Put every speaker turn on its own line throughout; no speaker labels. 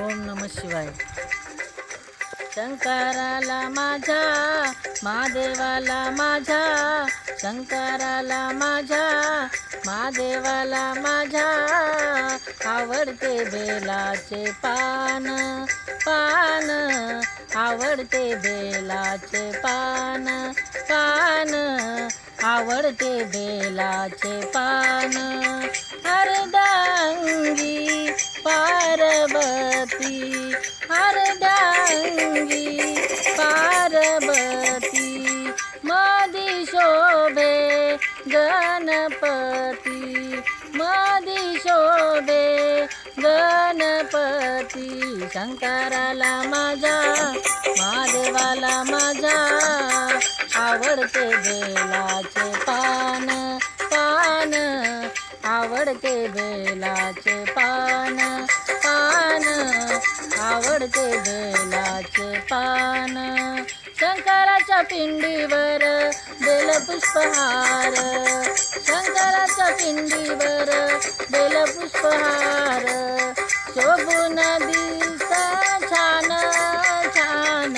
ओम नम शिवाय. शंकराला माझ्या महादेवाला माझ्या शंकराला माझ्या महादेवाला माझ्या आवडते बेलाचे पान पान आवडते बेलाचे पान पान आवडते बेलाचे पान. पार्वती अर्धांगी पार्वती मदी शोभे गणपती मदी शोभे गणपती शंकराला माझा माधवाला माझा आवडते बेलाचे पान पान आवडते बेलाचे पान. आवडते बेलाचे पान. शंकराच्या पिंडीवर बेलपुष्पहार. शंकराच्या पिंडीवर बेलपुष्पहार. शोभून दिसता छान छान.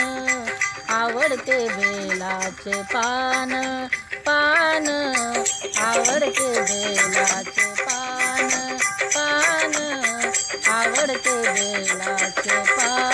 आवडते बेलाचे पान पान. आवडते बेलाचे आवडते बेलाचे पान रामकृष्ण